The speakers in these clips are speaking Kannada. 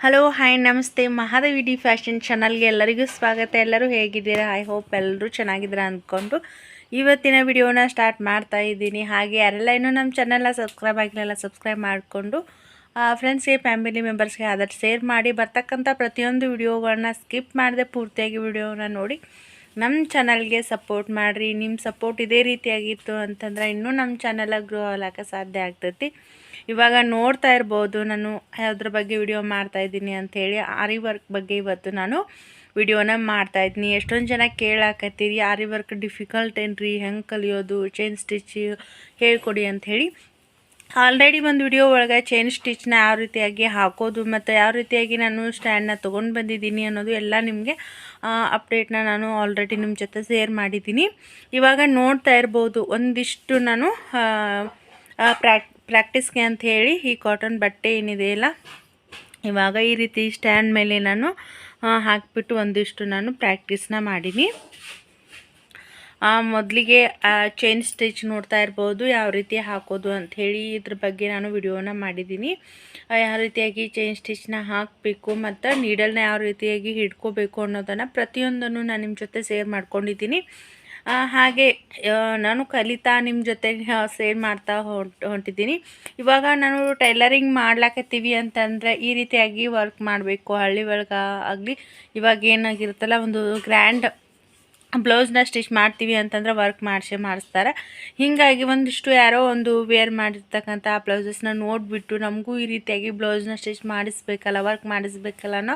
ಹಲೋ ಹಾಯ್ ನಮಸ್ತೆ. ಮಹಾದೇವಿ ಡಿ ಫ್ಯಾಷನ್ ಚಾನಲ್ಗೆ ಎಲ್ಲರಿಗೂ ಸ್ವಾಗತ. ಎಲ್ಲರೂ ಹೇಗಿದ್ದೀರಾ? ಐ ಹೋಪ್ ಎಲ್ಲರೂ ಚೆನ್ನಾಗಿದ್ದೀರಾ ಅಂದ್ಕೊಂಡು ಇವತ್ತಿನ ವಿಡಿಯೋನ ಸ್ಟಾರ್ಟ್ ಮಾಡ್ತಾ ಇದ್ದೀನಿ. ಹಾಗೆ ಯಾರೆಲ್ಲ ಇನ್ನೂ ನಮ್ಮ ಚಾನಲ್ನ ಸಬ್ಸ್ಕ್ರೈಬ್ ಆಗಿಲ್ಲ ಸಬ್ಸ್ಕ್ರೈಬ್ ಮಾಡಿಕೊಂಡು ಫ್ರೆಂಡ್ಸ್ಗೆ ಫ್ಯಾಮಿಲಿ ಮೆಂಬರ್ಸ್ಗೆ ಆದಷ್ಟು ಶೇರ್ ಮಾಡಿ, ಬರ್ತಕ್ಕಂಥ ಪ್ರತಿಯೊಂದು ವಿಡಿಯೋಗಳನ್ನ ಸ್ಕಿಪ್ ಮಾಡದೆ ಪೂರ್ತಿಯಾಗಿ ವಿಡಿಯೋನ ನೋಡಿ ನಮ್ಮ ಚಾನಲ್ಗೆ ಸಪೋರ್ಟ್ ಮಾಡಿರಿ. ನಿಮ್ಮ ಸಪೋರ್ಟ್ ಇದೇ ರೀತಿಯಾಗಿತ್ತು ಅಂತಂದ್ರೆ ಇನ್ನೂ ನಮ್ಮ ಚಾನಲಾಗ ಗ್ರೋ ಆಗಕ್ಕೆ ಸಾಧ್ಯ ಆಗ್ತೈತಿ. ಇವಾಗ ನೋಡ್ತಾ ಇರ್ಬೋದು, ನಾನು ಅದ್ರ ಬಗ್ಗೆ ವಿಡಿಯೋ ಮಾಡ್ತಾ ಇದ್ದೀನಿ ಅಂಥೇಳಿ ಆರಿ ವರ್ಕ್ ಬಗ್ಗೆ ಇವತ್ತು ನಾನು ವಿಡಿಯೋನ ಮಾಡ್ತಾ ಇದ್ದೀನಿ. ಎಷ್ಟೊಂದು ಜನ ಕೇಳಾಕತ್ತೀರಿ ಆರಿ ವರ್ಕ್ ಡಿಫಿಕಲ್ಟ್ ಏನ್ರಿ, ಹೆಂಗೆ ಕಲಿಯೋದು ಚೈನ್ ಸ್ಟಿಚ್ ಹೇಳ್ಕೊಡಿ ಅಂಥೇಳಿ ಆಲ್ರೆಡಿ ಒಂದು ವಿಡಿಯೋ ಒಳಗೆ ಚೈನ್ ಸ್ಟಿಚ್ನ ಯಾವ ರೀತಿಯಾಗಿ ಹಾಕೋದು, ಮತ್ತು ಯಾವ ರೀತಿಯಾಗಿ ನಾನು ಸ್ಟ್ಯಾಂಡ್ನ ತೊಗೊಂಡು ಬಂದಿದ್ದೀನಿ ಅನ್ನೋದು ಎಲ್ಲ ನಿಮಗೆ ಅಪ್ಡೇಟ್ನ ನಾನು ಆಲ್ರೆಡಿ ನಿಮ್ಮ ಜೊತೆ ಶೇರ್ ಮಾಡಿದ್ದೀನಿ. ಇವಾಗ ನೋಡ್ತಾ ಇರ್ಬೋದು, ಒಂದಿಷ್ಟು ನಾನು ಪ್ರಾಕ್ ಪ್ರಾಕ್ಟೀಸ್ಗೆ ಅಂತ ಹೇಳಿ ಈ ಕಾಟನ್ ಬಟ್ಟೆ ಏನಿದೆ ಅಲ್ಲ, ಇವಾಗ ಈ ರೀತಿ ಸ್ಟ್ಯಾಂಡ್ ಮೇಲೆ ನಾನು ಹಾಕಿಬಿಟ್ಟು ಒಂದಿಷ್ಟು ನಾನು ಪ್ರಾಕ್ಟೀಸ್ನ ಮಾಡೀನಿ. ಮೊದಲಿಗೆ ಚೈನ್ ಸ್ಟಿಚ್ ನೋಡ್ತಾ ಇರ್ಬೋದು, ಯಾವ ರೀತಿ ಹಾಕೋದು ಅಂಥೇಳಿ ಇದ್ರ ಬಗ್ಗೆ ನಾನು ವಿಡಿಯೋನ ಮಾಡಿದ್ದೀನಿ ಯಾವ ರೀತಿಯಾಗಿ ಚೈನ್ ಸ್ಟಿಚ್ನ ಹಾಕಬೇಕು ಮತ್ತು ನೀಡಲ್ನ ಯಾವ ರೀತಿಯಾಗಿ ಹಿಡ್ಕೋಬೇಕು ಅನ್ನೋದನ್ನು ಪ್ರತಿಯೊಂದನ್ನು ನಾನು ನಿಮ್ಮ ಜೊತೆ ಸೇರ್ ಮಾಡ್ಕೊಂಡಿದ್ದೀನಿ ಹಾಗೆ ನಾನು ಕಲಿತಾ ನಿಮ್ಮ ಜೊತೆ ಶೇರ್ ಮಾಡ್ತಾ ಹೊಂಟ್ ಹೊಂಟಿದ್ದೀನಿ. ಇವಾಗ ನಾನು ಟೈಲರಿಂಗ್ ಮಾಡ್ಲಾಕತ್ತೀವಿ ಅಂತಂದರೆ ಈ ರೀತಿಯಾಗಿ ವರ್ಕ್ ಮಾಡಬೇಕು. ಹಳ್ಳಿ ಒಳಗೆ ಆಗಲಿ, ಇವಾಗ ಏನಾಗಿರುತ್ತಲ್ಲ, ಒಂದು ಗ್ರ್ಯಾಂಡ್ ಬ್ಲೌಸ್ನ ಸ್ಟಿಚ್ ಮಾಡ್ತೀವಿ ಅಂತಂದ್ರೆ ವರ್ಕ್ ಮಾಡಿಸಿ ಮಾಡಿಸ್ತಾರೆ. ಹೀಗಾಗಿ ಒಂದಿಷ್ಟು ಯಾರೋ ಒಂದು ವೇರ್ ಮಾಡಿರ್ತಕ್ಕಂಥ ಬ್ಲೌಸಸ್ನ ನೋಡಿಬಿಟ್ಟು ನಮಗೂ ಈ ರೀತಿಯಾಗಿ ಬ್ಲೌಸ್ನ ಸ್ಟಿಚ್ ಮಾಡಿಸ್ಬೇಕಲ್ಲ ವರ್ಕ್ ಮಾಡಿಸ್ಬೇಕಲ್ಲ ಅನ್ನೋ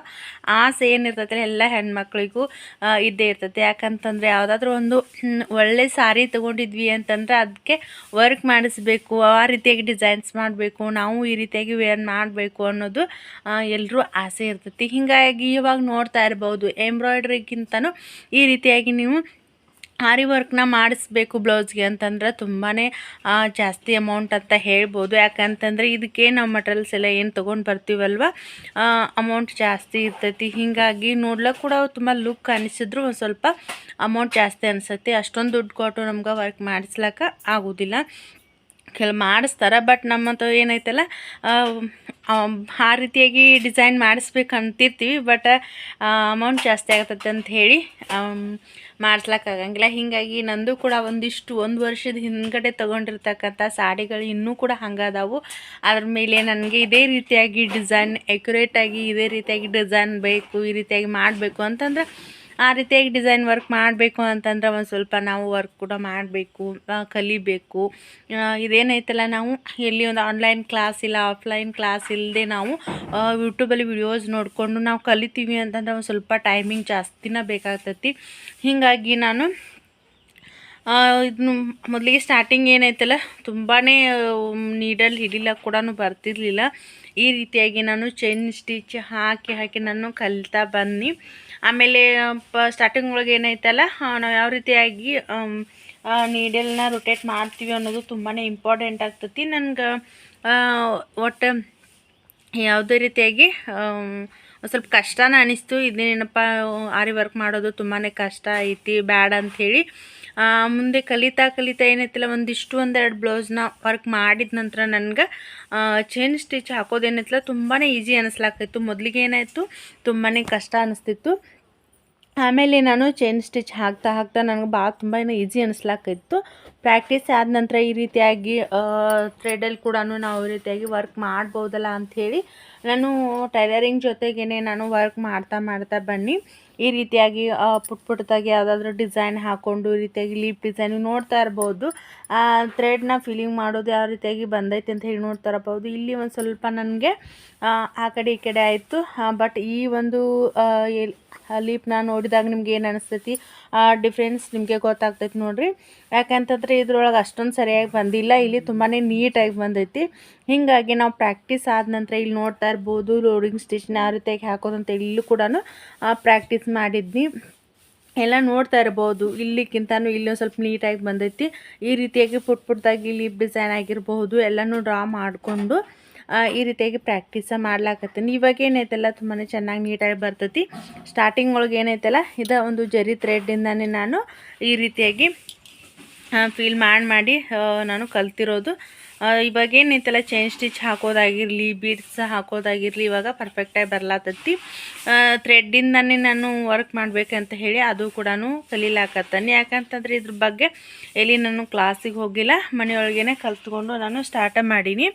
ಆಸೆ ಏನಿರ್ತೈತೆ ಎಲ್ಲ ಹೆಣ್ಮಕ್ಳಿಗೂ ಆ, ಇದ್ದೇ ಇರ್ತೈತೆ. ಯಾಕಂತಂದರೆ ಯಾವುದಾದ್ರೂ ಒಂದು ಒಳ್ಳೆ ಸಾರಿ ತೊಗೊಂಡಿದ್ವಿ ಅಂತಂದರೆ ಅದಕ್ಕೆ ವರ್ಕ್ ಮಾಡಿಸ್ಬೇಕು ಆ ರೀತಿಯಾಗಿ ಡಿಸೈನ್ಸ್ ಮಾಡಬೇಕು ನಾವು ಈ ರೀತಿಯಾಗಿ ವೇರ್ ಮಾಡಬೇಕು ಅನ್ನೋದು ಎಲ್ಲರೂ ಆಸೆ ಇರ್ತೈತಿ. ಹೀಗಾಗಿ ಇವಾಗ ನೋಡ್ತಾ ಇರ್ಬೋದು ಎಂಬ್ರಾಯ್ಡ್ರಿಗಿಂತನೂ ಈ ರೀತಿಯಾಗಿ ನೀವು ಆರಿ ವರ್ಕ್ನ ಮಾಡಿಸ್ಬೇಕು ಬ್ಲೌಸ್ಗೆ ಅಂತಂದ್ರೆ ತುಂಬಾ ಜಾಸ್ತಿ ಅಮೌಂಟ್ ಅಂತ ಹೇಳ್ಬೋದು. ಯಾಕಂತಂದರೆ ಇದಕ್ಕೆ ನಾವು ಮಟೀರಿಯಲ್ಸ್ ಎಲ್ಲ ಏನು ತೊಗೊಂಡು ಬರ್ತೀವಲ್ವ? ಅಮೌಂಟ್ ಜಾಸ್ತಿ ಇರ್ತೈತಿ. ಹೀಗಾಗಿ ನೋಡ್ಲಿಕ್ಕೆ ಕೂಡ ತುಂಬ ಲುಕ್ ಅನಿಸಿದ್ರು ಒಂದು ಸ್ವಲ್ಪ ಅಮೌಂಟ್ ಜಾಸ್ತಿ ಅನಿಸುತ್ತೆ. ಅಷ್ಟೊಂದು ದುಡ್ಡು ಕೊಟ್ಟು ನಮ್ಗೆ ವರ್ಕ್ ಮಾಡಿಸ್ಲಿಕ್ಕೆ ಆಗೋದಿಲ್ಲ. ಕೆಲ ಮಾಡಿಸ್ತಾರೆ ಬಟ್ ನಮ್ಮಂತ ಏನೈತಲ್ಲ ಆ, ರೀತಿಯಾಗಿ ಡಿಸೈನ್ ಮಾಡಿಸ್ಬೇಕು ಅಂತಿರ್ತೀವಿ ಬಟ್ ಅಮೌಂಟ್ ಜಾಸ್ತಿ ಆಗತ್ತೆ ಅಂತ ಹೇಳಿ ಆಗಂಗಿಲ್ಲ ಹೀಗಾಗಿ ನಂದು ಕೂಡ ಒಂದಿಷ್ಟು ಒಂದು ವರ್ಷದ ಹಿಂದ್ಗಡೆ ತೊಗೊಂಡಿರ್ತಕ್ಕಂಥ ಸಾಡಿಗಳು ಇನ್ನೂ ಕೂಡ ಹಂಗದಾವು. ಅದ್ರ ಮೇಲೆ ನನಗೆ ಇದೇ ರೀತಿಯಾಗಿ ಡಿಸೈನ್, ಎಕ್ಯುರೇಟಾಗಿ ಇದೇ ರೀತಿಯಾಗಿ ಡಿಸೈನ್ ಬೇಕು, ಈ ರೀತಿಯಾಗಿ ಮಾಡಬೇಕು ಅಂತಂದ್ರೆ ಆ ರೀತಿಯಾಗಿ ಡಿಸೈನ್ ವರ್ಕ್ ಮಾಡಬೇಕು ಅಂತಂದ್ರೆ ಒಂದು ಸ್ವಲ್ಪ ನಾವು ವರ್ಕ್ ಕೂಡ ಮಾಡಬೇಕು ಕಲಿಬೇಕು. ಇದೇನೈತಲ್ಲ ನಾವು ಎಲ್ಲಿ ಒಂದು ಆನ್ಲೈನ್ ಕ್ಲಾಸ್ ಇಲ್ಲ ಆಫ್ಲೈನ್ ಕ್ಲಾಸ್ ಇಲ್ಲದೆ ನಾವು ಯೂಟ್ಯೂಬಲ್ಲಿ ವಿಡಿಯೋಸ್ ನೋಡಿಕೊಂಡು ನಾವು ಕಲಿತೀವಿ ಅಂತಂದ್ರೆ ಒಂದು ಸ್ವಲ್ಪ ಟೈಮಿಂಗ್ ಜಾಸ್ತಿನೇ ಬೇಕಾಗ್ತೈತಿ. ಹೀಗಾಗಿ ನಾನು ಇದನ್ನು ಮೊದಲಿಗೆ ಸ್ಟಾರ್ಟಿಂಗ್ ಏನೈತಲ್ಲ ತುಂಬಾ ನೀಡಲ್ಲಿ ಹಿಡಿಲ ಕೂಡ ಬರ್ತಿರ್ಲಿಲ್ಲ. ಈ ರೀತಿಯಾಗಿ ನಾನು ಚೈನ್ ಸ್ಟಿಚ್ ಹಾಕಿ ಹಾಕಿ ನಾನು ಕಲಿತಾ ಬನ್ನಿ. ಆಮೇಲೆ, ಪ ಸ್ಟಾರ್ಟಿಂಗ್ ಒಳಗೆ ಏನೈತಲ್ಲ ನಾವು ಯಾವ ರೀತಿಯಾಗಿ ನೀಡಲ್ನ ರೊಟೇಟ್ ಮಾಡ್ತೀವಿ ಅನ್ನೋದು ತುಂಬಾ ಇಂಪಾರ್ಟೆಂಟ್ ಆಗ್ತೈತಿ. ನನಗೆ ಒಟ್ಟು ಯಾವುದೇ ರೀತಿಯಾಗಿ ಸ್ವಲ್ಪ ಕಷ್ಟನ ಅನಿಸ್ತು. ಇದೇನಪ್ಪ, ಆರಿ ವರ್ಕ್ ಮಾಡೋದು ತುಂಬಾ ಕಷ್ಟ ಐತಿ, ಬ್ಯಾಡ ಅಂಥೇಳಿ ಮುಂದೆ ಕಲಿತಾ ಕಲಿತಾ ಏನೈತಿಲ್ಲ, ಒಂದಿಷ್ಟು ಒಂದೆರಡು ಬ್ಲೌಸ್ನ ವರ್ಕ್ ಮಾಡಿದ ನಂತರ ನನಗೆ ಚೈನ್ ಸ್ಟಿಚ್ ಹಾಕೋದೇನೈತಿಲ್ಲ ತುಂಬಾ ಈಸಿ ಅನಿಸ್ಲಾಗ್ತಿತ್ತು. ಮೊದಲಿಗೆ ಏನಾಯಿತು ತುಂಬಾ ಕಷ್ಟ ಅನಿಸ್ತಿತ್ತು. ಆಮೇಲೆ ನಾನು ಚೈನ್ ಸ್ಟಿಚ್ ಹಾಕ್ತಾ ಹಾಕ್ತಾ ನನಗೆ ಭಾಳ ತುಂಬ ಈಸಿ ಅನಿಸ್ಲಾಕಿತ್ತು ಪ್ರಾಕ್ಟೀಸ್ ಆದ ನಂತರ ಈ ರೀತಿಯಾಗಿ ಥ್ರೆಡಲ್ಲಿ ಕೂಡ ನಾವು ಈ ರೀತಿಯಾಗಿ ವರ್ಕ್ ಮಾಡ್ಬೋದಲ್ಲ ಅಂಥೇಳಿ ನಾನು ಟೈಲರಿಂಗ್ ಜೊತೆಗೇ ನಾನು ವರ್ಕ್ ಮಾಡ್ತಾ ಮಾಡ್ತಾ ಬನ್ನಿ. ಈ ರೀತಿಯಾಗಿ ಪುಟ್ ಪುಟ್ಟದಾಗಿ ಯಾವುದಾದ್ರೂ ಡಿಸೈನ್ ಹಾಕ್ಕೊಂಡು ಈ ರೀತಿಯಾಗಿ ಲೀಪ್ ಡಿಸೈನ್ ನೋಡ್ತಾ ಇರ್ಬೋದು. ಥ್ರೆಡ್ನ ಫಿಲಿಂಗ್ ಮಾಡೋದು ಯಾವ ರೀತಿಯಾಗಿ ಬಂದೈತೆ ಅಂತ ಹೇಳಿ ನೋಡ್ತಾ ಇರ್ಬೋದು ಇಲ್ಲಿ ಒಂದು ಸ್ವಲ್ಪ ನನಗೆ, ಆ ಕಡೆ ಈ ಕಡೆ ಆಯಿತು. ಬಟ್ ಈ ಒಂದು ಲೀಪ್ನ ನೋಡಿದಾಗ ನಿಮ್ಗೆ ಏನು ಅನಿಸ್ತೈತಿ? ಡಿಫ್ರೆನ್ಸ್ ನಿಮಗೆ ಗೊತ್ತಾಗ್ತೈತಿ ನೋಡಿರಿ. ಯಾಕಂತಂದ್ರೆ ಇದ್ರೊಳಗೆ ಅಷ್ಟೊಂದು ಸರಿಯಾಗಿ ಬಂದಿಲ್ಲ. ಇಲ್ಲಿ ತುಂಬಾ ನೀಟಾಗಿ ಬಂದೈತಿ. ಹೀಗಾಗಿ ನಾವು ಪ್ರಾಕ್ಟೀಸ್ ಆದ ನಂತರ ಇಲ್ಲಿ ನೋಡ್ತಾ ಇರ್ಬೋದು ಲೋಡಿಂಗ್ ಸ್ಟಿಚ್ನ ಯಾವ ರೀತಿಯಾಗಿ ಹಾಕೋದು ಅಂತ ಇಲ್ಲೂ ಕೂಡ ಪ್ರಾಕ್ಟೀಸ್ ಮಾಡಿದ್ವಿ. ಎಲ್ಲ ನೋಡ್ತಾ ಇರ್ಬೋದು. ಇಲ್ಲಿಕ್ಕಿಂತನೂ ಇಲ್ಲೊಂದು ಸ್ವಲ್ಪ ನೀಟಾಗಿ ಬಂದೈತಿ. ಈ ರೀತಿಯಾಗಿ ಪುಟ್ ಪುಟ್ಟದಾಗಿ ಇಲ್ಲಿ ಡಿಸೈನ್ ಆಗಿರಬಹುದು ಎಲ್ಲನೂ ಡ್ರಾ ಮಾಡಿಕೊಂಡು ಈ ರೀತಿಯಾಗಿ ಪ್ರಾಕ್ಟೀಸ ಮಾಡ್ಲಾಕತ್ತೀನಿ. ಇವಾಗ ಏನೈತಲ್ಲ ತುಂಬಾ ಚೆನ್ನಾಗಿ ನೀಟಾಗಿ ಬರ್ತೈತಿ. ಸ್ಟಾರ್ಟಿಂಗ್ ಒಳಗೆ ಏನೈತಲ್ಲ, ಇದು ಒಂದು ಜರಿ ಥ್ರೆಡ್ಡಿಂದಾನೇ ನಾನು ಈ ರೀತಿಯಾಗಿ ಫೀಲ್ ಮಾಡಿ ಮಾಡಿ ನಾನು ಕಲ್ತಿರೋದು. ಇವಾಗ ಏನೈತಲ್ಲ ಚೈನ್ ಸ್ಟಿಚ್ ಹಾಕೋದಾಗಿರಲಿ ಬೀಡ್ಸ್ ಹಾಕೋದಾಗಿರಲಿ, ಇವಾಗ ಪರ್ಫೆಕ್ಟಾಗಿ ಬರ್ಲಾತತ್ತಿ ಥ್ರೆಡ್ಡಿಂದನೇ ನಾನು ವರ್ಕ್ ಮಾಡಬೇಕಂತ ಹೇಳಿ ಅದು ಕೂಡ ಕಲೀಲಾಕತ್ತಾನೆ. ಯಾಕಂತಂದ್ರೆ ಇದ್ರ ಬಗ್ಗೆ ಎಲ್ಲಿ ನಾನು ಕ್ಲಾಸಿಗೆ ಹೋಗಿಲ್ಲ ಮನೆಯೊಳಗೇ ಕಲ್ತ್ಕೊಂಡು ನಾನು ಸ್ಟಾರ್ಟ ಮಾಡೀನಿ.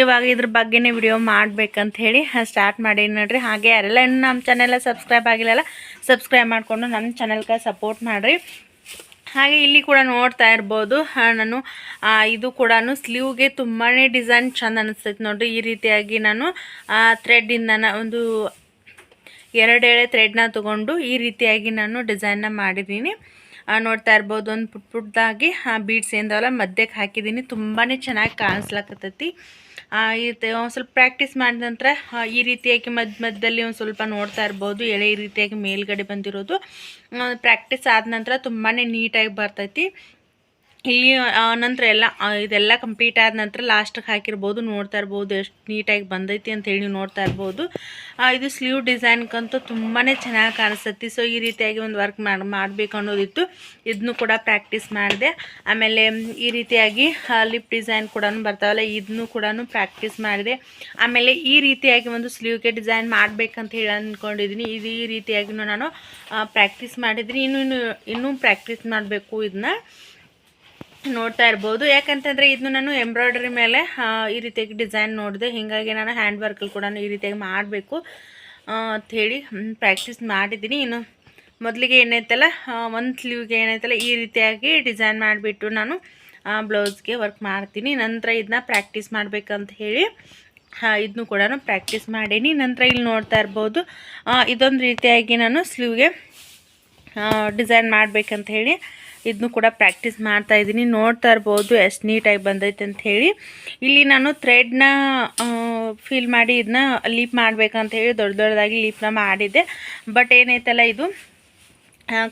ಇವಾಗ ಇದ್ರ ಬಗ್ಗೆನೇ ವಿಡಿಯೋ ಮಾಡಬೇಕಂತ ಹೇಳಿ ಸ್ಟಾರ್ಟ್ ಮಾಡೀನಿ ನೋಡ್ರಿ. ಹಾಗೆ ಯಾರೆಲ್ಲ ಇನ್ನು ನಮ್ಮ ಚಾನೆಲ್ ಸಬ್ಸ್ಕ್ರೈಬ್ ಆಗಿಲ್ಲಲ್ಲ ಸಬ್ಸ್ಕ್ರೈಬ್ ಮಾಡಿಕೊಂಡು ನಮ್ಮ ಚಾನೆಲ್ಗೆ ಸಪೋರ್ಟ್ ಮಾಡಿರಿ. ಹಾಗೆ ಇಲ್ಲಿ ಕೂಡ ನೋಡ್ತಾ ಇರ್ಬೋದು. ನಾನು ಇದು ಕೂಡ ಸ್ಲೀವ್ಗೆ ತುಂಬಾ ಡಿಸೈನ್ ಚೆಂದ ಅನಿಸ್ತೈತೆ ನೋಡಿರಿ. ಈ ರೀತಿಯಾಗಿ ನಾನು ಥ್ರೆಡ್ಡಿಂದ ಒಂದು ಎರಡು ಎಳೆ ಥ್ರೆಡ್ನ ತೊಗೊಂಡು ಈ ರೀತಿಯಾಗಿ ನಾನು ಡಿಸೈನ್ನ ಮಾಡಿದ್ದೀನಿ. ನೋಡ್ತಾ ಇರ್ಬೋದು. ಒಂದು ಪುಟ್ ಪುಟ್ಟದಾಗಿ ಬೀಡ್ಸ್ ಏನದವಲ್ಲ, ಮಧ್ಯಕ್ಕೆ ಹಾಕಿದ್ದೀನಿ. ತುಂಬಾ ಚೆನ್ನಾಗಿ ಕಾಣಿಸ್ಲಕತ್ತೈತಿ. ಇದು ಒಂದು ಸ್ವಲ್ಪ ಪ್ರಾಕ್ಟೀಸ್ ಮಾಡಿದ ನಂತರ ಈ ರೀತಿಯಾಗಿ ಮಧ್ಯ ಮಧ್ಯದಲ್ಲಿ ಒಂದು ಸ್ವಲ್ಪ ನೋಡ್ತಾ ಇರ್ಬೋದು, ಎಳೆ ಈ ರೀತಿಯಾಗಿ ಮೇಲ್ಗಡೆ ಬಂದಿರೋದು. ಪ್ರಾಕ್ಟೀಸ್ ಆದ ನಂತರ ತುಂಬಾ ನೀಟಾಗಿ ಬರ್ತೈತಿ. ಇಲ್ಲಿ ನಂತರ ಎಲ್ಲ ಇದೆಲ್ಲ ಕಂಪ್ಲೀಟ್ ಆದ ನಂತರ ಲಾಸ್ಟಿಗೆ ಹಾಕಿರ್ಬೋದು, ನೋಡ್ತಾ ಇರ್ಬೋದು, ಎಷ್ಟು ನೀಟಾಗಿ ಬಂದೈತಿ ಅಂತ ಹೇಳಿ ನೋಡ್ತಾ ಇರ್ಬೋದು. ಇದು ಸ್ಲೀವ್ ಡಿಸೈನ್ಗಂತೂ ತುಂಬಾ ಚೆನ್ನಾಗಿ ಕಾಣಿಸ್ತೈತಿ. ಸೊ ಈ ರೀತಿಯಾಗಿ ಒಂದು ವರ್ಕ್ ಮಾಡಿ ಮಾಡಬೇಕು ಅನ್ನೋದಿತ್ತು. ಇದನ್ನು ಕೂಡ ಪ್ರಾಕ್ಟೀಸ್ ಮಾಡಿದೆ. ಆಮೇಲೆ, ಈ ರೀತಿಯಾಗಿ ಲಿಪ್ ಡಿಸೈನ್ ಕೂಡ ಬರ್ತಾವಲ್ಲ ಇದನ್ನು ಕೂಡ ಪ್ರಾಕ್ಟೀಸ್ ಮಾಡಿದೆ. ಆಮೇಲೆ, ಈ ರೀತಿಯಾಗಿ ಒಂದು ಸ್ಲೀವ್ಗೆ ಡಿಸೈನ್ ಮಾಡಬೇಕಂತ ಹೇಳಿ ಅಂದ್ಕೊಂಡಿದ್ದೀನಿ ಇದು ಈ ರೀತಿಯಾಗಿಯೂ ನಾನು ಪ್ರಾಕ್ಟೀಸ್ ಮಾಡಿದ್ದೀನಿ. ಇನ್ನೂ, ಇನ್ನು, ಇನ್ನೂ ಪ್ರಾಕ್ಟೀಸ್ ಮಾಡಬೇಕು ಇದನ್ನ ನೋಡ್ತಾ ಇರ್ಬೋದು. ಯಾಕಂತಂದರೆ ಇದನ್ನು ನಾನು ಎಂಬ್ರಾಯ್ಡ್ರಿ ಮೇಲೆ ಈ ರೀತಿಯಾಗಿ ಡಿಸೈನ್ ನೋಡಿದೆ. ಹೀಗಾಗಿ ನಾನು ಹ್ಯಾಂಡ್ ವರ್ಕಲ್ಲಿ ಕೂಡ ಈ ರೀತಿಯಾಗಿ ಮಾಡಬೇಕು. ಅಂಥೇಳಿ ಪ್ರಾಕ್ಟೀಸ್ ಮಾಡಿದ್ದೀನಿ. ಇನ್ನು ಮೊದಲಿಗೆ ಏನೈತಲ್ಲ ಒಂದು ಸ್ಲೀವ್ಗೆ ಏನೈತಲ್ಲ ಈ ರೀತಿಯಾಗಿ ಡಿಸೈನ್ ಮಾಡಿಬಿಟ್ಟು ನಾನು ಬ್ಲೌಸ್ಗೆ ವರ್ಕ್ ಮಾಡ್ತೀನಿ. ನಂತರ ಇದನ್ನ ಪ್ರಾಕ್ಟೀಸ್ ಮಾಡಬೇಕಂತ ಹೇಳಿ ಇದನ್ನು ಕೂಡ ಪ್ರಾಕ್ಟೀಸ್ ಮಾಡೀನಿ. ನಂತರ ಇಲ್ಲಿ ನೋಡ್ತಾ ಇರ್ಬೋದು ಇದೊಂದು ರೀತಿಯಾಗಿ ನಾನು ಸ್ಲೀವ್ಗೆ ಡಿಸೈನ್ ಮಾಡಬೇಕಂತ ಹೇಳಿ ಇದನ್ನು ಕೂಡ ಪ್ರಾಕ್ಟೀಸ್ ಮಾಡ್ತಾ ಇದ್ದೀನಿ. ನೋಡ್ತಾ ಇರ್ಬೋದು ಎಷ್ಟು ನೀಟಾಗಿ ಬಂದೈತೆ ಅಂತ ಹೇಳಿ. ಇಲ್ಲಿ ನಾನು ಥ್ರೆಡ್ನ ಫೀಲ್ ಮಾಡಿ ಇದನ್ನ ಲೀಪ್ ಮಾಡಬೇಕಂತ ಹೇಳಿ ದೊಡ್ಡ ದೊಡ್ಡದಾಗಿ ಲೀಪ್ನ ಮಾಡಿದ್ದೆ. ಬಟ್ ಏನೈತಲ್ಲ ಇದು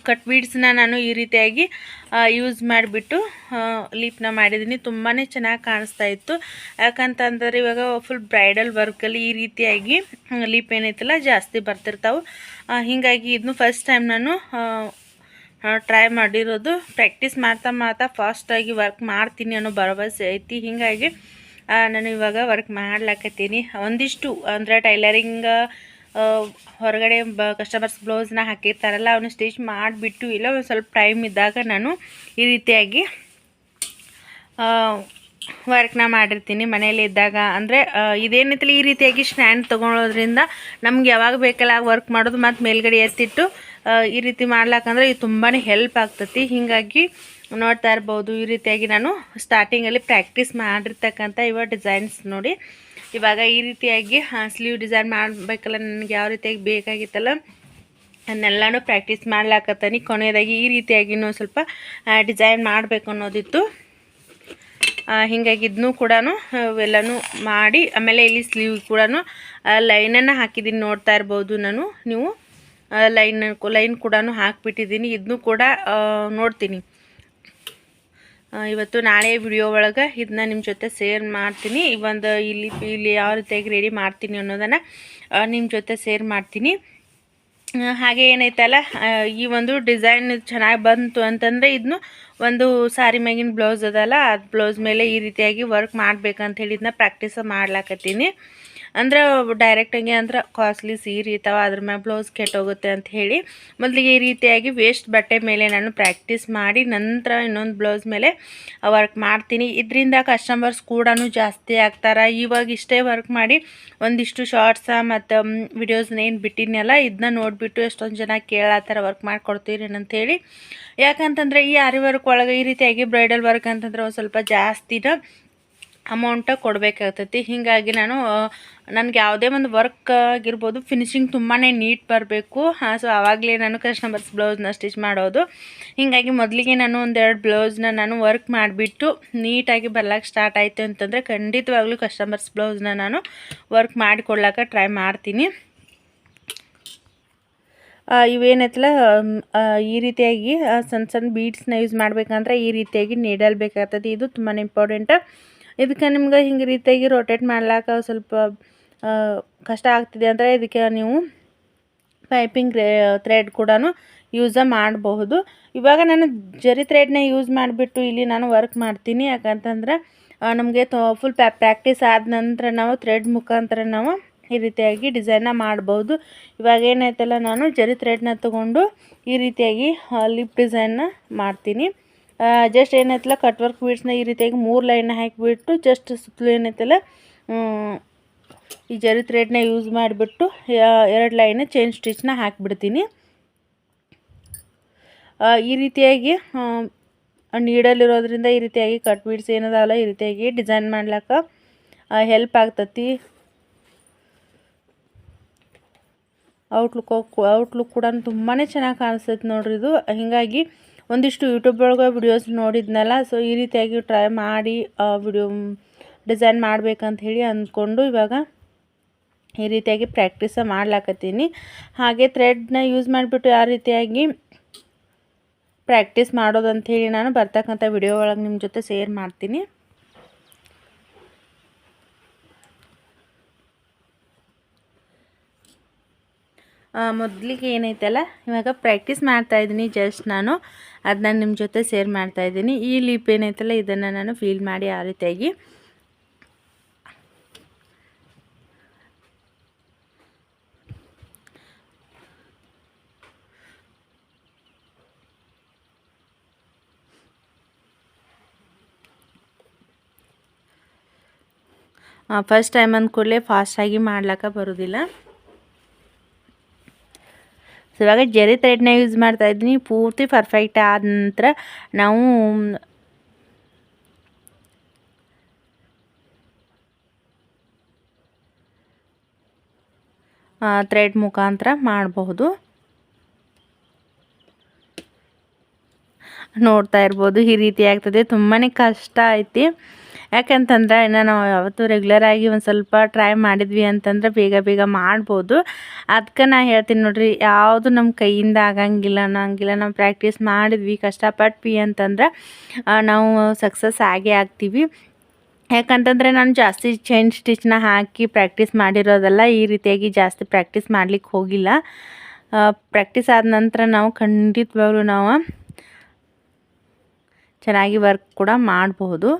ಕಟ್ ಬೀಡ್ಸ್ನ ನಾನು ಈ ರೀತಿಯಾಗಿ ಯೂಸ್ ಮಾಡಿಬಿಟ್ಟು ಲೀಪ್ನ ಮಾಡಿದ್ದೀನಿ. ತುಂಬಾ ಚೆನ್ನಾಗಿ ಕಾಣಿಸ್ತಾ ಇತ್ತು. ಯಾಕಂತಂದರೆ ಇವಾಗ ಫುಲ್ ಬ್ರೈಡಲ್ ವರ್ಕಲ್ಲಿ ಈ ರೀತಿಯಾಗಿ ಲೀಪ್ ಏನೈತಲ್ಲ ಜಾಸ್ತಿ ಬರ್ತಿರ್ತಾವೆ. ಹೀಗಾಗಿ ಇದನ್ನು ಫಸ್ಟ್ ಟೈಮ್ ನಾನು ಟ್ರೈ ಮಾಡಿರೋದು. ಪ್ರಾಕ್ಟೀಸ್ ಮಾಡ್ತಾ ಮಾಡ್ತಾ ಫಾಸ್ಟಾಗಿ ವರ್ಕ್ ಮಾಡ್ತೀನಿ ಅನ್ನೋ ಭರವಸೆ ಐತಿ. ಹೀಗಾಗಿ ನಾನು ಇವಾಗ ವರ್ಕ್ ಮಾಡ್ಲಾಕತ್ತೀನಿ. ಒಂದಿಷ್ಟು, ಅಂದರೆ ಟೈಲರಿಂಗ್ ಹೊರಗಡೆ ಬ ಕಸ್ಟಮರ್ಸ್ ಬ್ಲೌಸ್ನ ಹಾಕಿರ್ತಾರಲ್ಲ ಅವನ್ನ ಸ್ಟಿಚ್ ಮಾಡಿಬಿಟ್ಟು ಇಲ್ಲ, ಒಂದು ಸ್ವಲ್ಪ ಟೈಮ್ ಇದ್ದಾಗ ನಾನು ಈ ರೀತಿಯಾಗಿ ವರ್ಕ್ನ ಮಾಡಿರ್ತೀನಿ. ಮನೇಲಿ ಇದ್ದಾಗ, ಅಂದರೆ ಇದೇನೈತಿಲ್ಲ ಈ ರೀತಿಯಾಗಿ ಸ್ಟ್ಯಾಂಡ್ ತೊಗೊಳೋದ್ರಿಂದ ನಮ್ಗೆ ಯಾವಾಗ ಬೇಕಲ್ಲ ವರ್ಕ್ ಮಾಡೋದು, ಮತ್ತು ಮೇಲ್ಗಡೆ ಎತ್ತಿಟ್ಟು ಈ ರೀತಿ ಮಾಡ್ಲಾಕಂದ್ರೆ ಇದು ತುಂಬಾ ಹೆಲ್ಪ್ ಆಗ್ತತಿ. ಹೀಗಾಗಿ ನೋಡ್ತಾ ಇರ್ಬೋದು, ಈ ರೀತಿಯಾಗಿ ನಾನು ಸ್ಟಾರ್ಟಿಂಗಲ್ಲಿ ಪ್ರಾಕ್ಟೀಸ್ ಮಾಡಿರ್ತಕ್ಕಂಥ ಇವ ಡಿಸೈನ್ಸ್ ನೋಡಿ. ಇವಾಗ ಈ ರೀತಿಯಾಗಿ ಸ್ಲೀವ್ ಡಿಸೈನ್ ಮಾಡಬೇಕಲ್ಲ, ನನಗೆ ಯಾವ ರೀತಿಯಾಗಿ ಬೇಕಾಗಿತ್ತಲ್ಲ, ಅದನ್ನೆಲ್ಲನೂ ಪ್ರಾಕ್ಟೀಸ್ ಮಾಡ್ಲಾಕತ್ತಾನೆ. ಕೊನೆಯದಾಗಿ ಈ ರೀತಿಯಾಗಿ ಇನ್ನೂ ಸ್ವಲ್ಪ ಡಿಸೈನ್ ಮಾಡಬೇಕು ಅನ್ನೋದಿತ್ತು. ಹೀಗಾಗಿ ಇದನ್ನು ಕೂಡ ಎಲ್ಲನೂ ಮಾಡಿ, ಆಮೇಲೆ ಇಲ್ಲಿ ಸ್ಲೀವ್ ಕೂಡ ಲೈನನ್ನು ಹಾಕಿದ್ದೀನಿ ನೋಡ್ತಾ ಇರ್ಬೋದು ನಾನು, ನೀವು. ಲೈನ್ ಲೈನ್ ಕೂಡ ಹಾಕಿಬಿಟ್ಟಿದ್ದೀನಿ. ಇದನ್ನು ಕೂಡ ನೋಡ್ತೀನಿ. ಇವತ್ತು ನಾಳೆ ವಿಡಿಯೋ ಒಳಗೆ ಇದನ್ನ ನಿಮ್ಮ ಜೊತೆ ಸೇರ್ ಮಾಡ್ತೀನಿ. ಈ ಒಂದು ಇಲ್ಲಿ ಇಲ್ಲಿ ಯಾವ ರೀತಿಯಾಗಿ ರೆಡಿ ಮಾಡ್ತೀನಿ ಅನ್ನೋದನ್ನು ನಿಮ್ಮ ಜೊತೆ ಸೇರ್ ಮಾಡ್ತೀನಿ. ಹಾಗೆ ಏನೈತಲ್ಲ ಈ ಒಂದು ಡಿಸೈನ್ ಚೆನ್ನಾಗಿ ಬಂತು ಅಂತಂದರೆ ಇದನ್ನು ಒಂದು ಸಾರಿ ಮ್ಯಾಗಿನ ಬ್ಲೌಸ್ ಅದಲ್ಲ. ಅದು ಬ್ಲೌಸ್ ಮೇಲೆ ಈ ರೀತಿಯಾಗಿ ವರ್ಕ್ ಮಾಡಬೇಕಂತ ಇದನ್ನ ಪ್ರಾಕ್ಟೀಸ್ ಮಾಡ್ಲಾಕತ್ತೀನಿ. ಅಂದ್ರೆ ಡೈರೆಕ್ಟಾಗಿ ಅಂದ್ರೆ ಕಾಸ್ಟ್ಲಿ ಸೀರೆ ಇರ್ತಾವ, ಅದ್ರ ಮ್ಯಾಲೆ ಬ್ಲೌಸ್ ಕೆಟ್ಟೋಗುತ್ತೆ ಅಂತ ಹೇಳಿ ಮೊದಲಿಗೆ ಈ ರೀತಿಯಾಗಿ ವೇಸ್ಟ್ ಬಟ್ಟೆ ಮೇಲೆ ನಾನು ಪ್ರಾಕ್ಟೀಸ್ ಮಾಡಿ ನಂತರ ಇನ್ನೊಂದು ಬ್ಲೌಸ್ ಮೇಲೆ ವರ್ಕ್ ಮಾಡ್ತೀನಿ. ಇದರಿಂದ ಕಸ್ಟಮರ್ಸ್ ಕೂಡ ಜಾಸ್ತಿ ಆಗ್ತಾರೆ. ಇವಾಗ ಇಷ್ಟೇ ವರ್ಕ್ ಮಾಡಿ ಒಂದಿಷ್ಟು ಶಾರ್ಟ್ಸ ಮತ್ತು ವಿಡಿಯೋಸ್ನ ಏನು ಬಿಟ್ಟಿನಲ್ಲ ಇದನ್ನ ನೋಡಿಬಿಟ್ಟು ಎಷ್ಟೊಂದು ಜನ ಕೇಳತ್ತಾರ ವರ್ಕ್ ಮಾಡಿಕೊಡ್ತೀರಿ ಹೇಳಿ ಯಾಕಂತಂದರೆ ಈ ಆರಿ ವರ್ಕ್ ಒಳಗೆ ಈ ರೀತಿಯಾಗಿ ಬ್ರೈಡಲ್ ವರ್ಕ್ ಅಂತಂದ್ರೆ ಒಂದು ಸ್ವಲ್ಪ ಜಾಸ್ತಿನ ಅಮೌಂಟ ಕೊಡಬೇಕಾಗ್ತೈತಿ. ಹೀಗಾಗಿ ನಾನು ನನಗೆ ಯಾವುದೇ ಒಂದು ವರ್ಕ್ ಆಗಿರ್ಬೋದು ಫಿನಿಶಿಂಗ್ ತುಂಬಾ ನೀಟ್ ಬರಬೇಕು. ಸೊ ಆವಾಗಲೇ ನಾನು ಕಸ್ಟಮರ್ಸ್ ಬ್ಲೌಸ್ನ ಸ್ಟಿಚ್ ಮಾಡೋದು. ಹೀಗಾಗಿ ಮೊದಲಿಗೆ ನಾನು ಒಂದೆರಡು ಬ್ಲೌಸ್ನ ನಾನು ವರ್ಕ್ ಮಾಡಿಬಿಟ್ಟು ನೀಟಾಗಿ ಬರ್ಲಿಕ್ಕೆ ಸ್ಟಾರ್ಟ್ ಆಯಿತು ಅಂತಂದರೆ ಖಂಡಿತವಾಗಲೂ ಕಸ್ಟಮರ್ಸ್ ಬ್ಲೌಸ್ನ ನಾನು ವರ್ಕ್ ಮಾಡಿಕೊಡ್ಲಾಕ ಟ್ರೈ ಮಾಡ್ತೀನಿ. ಇವೇನೈತಲ್ಲ ಈ ರೀತಿಯಾಗಿ ಸಣ್ಣ ಸಣ್ಣ ಬೀಡ್ಸ್ನ ಯೂಸ್ ಮಾಡಬೇಕಂದ್ರೆ ಈ ರೀತಿಯಾಗಿ ನೀಡಲ್ ಬೇಕಾಗ್ತದೆ ಇದು ತುಂಬಾ ಇಂಪಾರ್ಟೆಂಟ್ ಇದಕ್ಕೆ ನಿಮ್ಗೆ ಹಿಂಗೆ ರೀತಿಯಾಗಿ ರೊಟೇಟ್ ಮಾಡ್ಲಾಕ ಸ್ವಲ್ಪ ಕಷ್ಟ ಆಗ್ತಿದೆ ಅಂದರೆ ಇದಕ್ಕೆ ನೀವು ಪೈಪಿಂಗ್ ಥ್ರೆಡ್ ಕೂಡ ಯೂಸ ಮಾಡಬಹುದು. ಇವಾಗ ನಾನು ಜರಿ ಥ್ರೆಡ್ನ ಯೂಸ್ ಮಾಡಿಬಿಟ್ಟು ಇಲ್ಲಿ ನಾನು ವರ್ಕ್ ಮಾಡ್ತೀನಿ. ಯಾಕಂತಂದ್ರೆ ನಮಗೆ ಫುಲ್ ಪ್ರಾಕ್ಟೀಸ್ ಆದ ನಂತರ ನಾವು ಥ್ರೆಡ್ ಮುಖಾಂತರ ನಾವು ಈ ರೀತಿಯಾಗಿ ಡಿಸೈನ್ನ ಮಾಡ್ಬೋದು ಇವಾಗ ಏನಾಯ್ತಲ್ಲ, ನಾನು ಜರಿ ಥ್ರೆಡ್ನ ತಗೊಂಡು ಈ ರೀತಿಯಾಗಿ ಲಿಪ್ ಡಿಸೈನ್ನ ಮಾಡ್ತೀನಿ. ಜಸ್ಟ್ ಏನೈತಲ್ಲ ಕಟ್ ವರ್ಕ್ ಬೀಡ್ಸ್ನ ಈ ರೀತಿಯಾಗಿ ಮೂರು ಲೈನ್ ಹಾಕಿಬಿಟ್ಟು ಜಸ್ಟ್ ಸುತ್ತಲೂ ಏನೈತಲ್ಲ ಈ ಜರಿ ಥ್ರೆಡ್ನ ಯೂಸ್ ಮಾಡಿಬಿಟ್ಟು ಎರಡು ಲೈನ್ ಚೈನ್ ಸ್ಟಿಚ್ನ ಹಾಕಿಬಿಡ್ತೀನಿ. ಈ ರೀತಿಯಾಗಿ ನೀಡಲಿರೋದ್ರಿಂದ ಈ ರೀತಿಯಾಗಿ ಕಟ್ ಬೀಡ್ಸ್ ಏನದಲ್ಲ ಈ ರೀತಿಯಾಗಿ ಡಿಸೈನ್ ಮಾಡ್ಲಿಕ್ಕೆ ಹೆಲ್ಪ್ ಆಗ್ತತಿ. ಔಟ್ಲುಕ್ ಔಟ್ಲುಕ್ ಕೂಡ ತುಂಬಾ ಚೆನ್ನಾಗಿ ಕಾಣಿಸ್ತೈತೆ ನೋಡ್ರಿ ಇದು. ಹೀಗಾಗಿ ಒಂದಿಷ್ಟು ಯೂಟ್ಯೂಬ್ ಒಳಗೆ ವಿಡಿಯೋಸ್ ನೋಡಿದ್ನಲ್ಲ ಸೊ ಈ ರೀತಿಯಾಗಿ ಟ್ರೈ ಮಾಡಿ ವಿಡಿಯೋ ಡಿಸೈನ್ ಮಾಡ್ಬೇಕಂತ ಹೇಳಿ ಅಂದ್ಕೊಂಡು ಇವಾಗ ಈ ರೀತಿಯಾಗಿ ಪ್ರ್ಯಾಕ್ಟೀಸ ಮಾಡ್ಲಾಕತ್ತೀನಿ. ಹಾಗೆ ಥ್ರೆಡ್ನ ಯೂಸ್ ಮಾಡಿಬಿಟ್ಟು ಯಾವ ರೀತಿಯಾಗಿ ಪ್ರಾಕ್ಟೀಸ್ ಮಾಡೋದಂತ ಹೇಳಿ ನಾನು ಬರ್ತಕ್ಕಂಥ ವಿಡಿಯೋ ಒಳಗೆ ನಿಮ್ಮ ಜೊತೆ ಶೇರ್ ಮಾಡ್ತೀನಿ. ಮೊದಲಿಗೆ ಏನೈತಲ್ಲ, ಇವಾಗ ಪ್ರಾಕ್ಟೀಸ್ ಮಾಡ್ತಾಯಿದ್ದೀನಿ ಜಸ್ಟ್ ನಾನು. ಅದನ್ನ ನಿಮ್ಮ ಜೊತೆ ಶೇರ್ ಮಾಡ್ತಾಯಿದ್ದೀನಿ ಈ ಲೀಪ್ ಏನೈತಲ್ಲ, ಇದನ್ನು ನಾನು ಫೀಲ್ ಮಾಡಿ ಆ ರೀತಿಯಾಗಿ. ಫಸ್ಟ್ ಟೈಮ್ ಅಂದ ಕೂಡಲೇ ಫಾಸ್ಟಾಗಿ ಮಾಡ್ಲಿಕ್ಕೆ ಬರೋದಿಲ್ಲ. ಸೊ ಇವಾಗ ಜರಿ ಥ್ರೆಡ್ನ ಯೂಸ್ ಮಾಡ್ತಾ ಇದ್ದೀನಿ. ಪೂರ್ತಿ ಪರ್ಫೆಕ್ಟ್ ಆದ ನಂತರ ನಾವು ಥ್ರೆಡ್ ಮುಖಾಂತರ ಮಾಡಬಹುದು. ನೋಡ್ತಾ ಇರ್ಬೋದು. ಈ ರೀತಿ ಆಗ್ತದೆ. ತುಂಬಾ ಕಷ್ಟ ಐತಿ. ಯಾಕಂತಂದ್ರೆ ಇನ್ನು ನಾವು ಯಾವತ್ತೂ ರೆಗ್ಯುಲರಾಗಿ ಒಂದು ಸ್ವಲ್ಪ ಟ್ರೈ ಮಾಡಿದ್ವಿ ಅಂತಂದ್ರೆ ಬೇಗ ಬೇಗ ಮಾಡ್ಬೋದು. ಅದಕ್ಕೆ ನಾ ಹೇಳ್ತೀನಿ ನೋಡಿರಿ, ಯಾವುದು ನಮ್ಮ ಕೈಯಿಂದ ಆಗಂಗಿಲ್ಲ, ಅನ್ನೋಂಗಿಲ್ಲ, ನಾವು ಪ್ರಾಕ್ಟೀಸ್ ಮಾಡಿದ್ವಿ, ಕಷ್ಟಪಟ್ವಿ ಅಂತಂದ್ರೆ ನಾವು ಸಕ್ಸಸ್ ಆಗೇ ಆಗ್ತೀವಿ. ಯಾಕಂತಂದರೆ ನಾನು ಜಾಸ್ತಿ ಚೈನ್ ಸ್ಟಿಚ್ನ ಹಾಕಿ ಪ್ರಾಕ್ಟೀಸ್ ಮಾಡಿರೋದಲ್ಲ ಈ ರೀತಿಯಾಗಿ ಜಾಸ್ತಿ ಪ್ರಾಕ್ಟೀಸ್ ಮಾಡ್ಲಿಕ್ಕೆ ಹೋಗಿಲ್ಲ. ಪ್ರಾಕ್ಟೀಸ್ ಆದ ನಂತರ ನಾವು ಖಂಡಿತವಾಗ್ಲೂ ನಾವು ಚೆನ್ನಾಗಿ ವರ್ಕ್ ಕೂಡ ಮಾಡಬಹುದು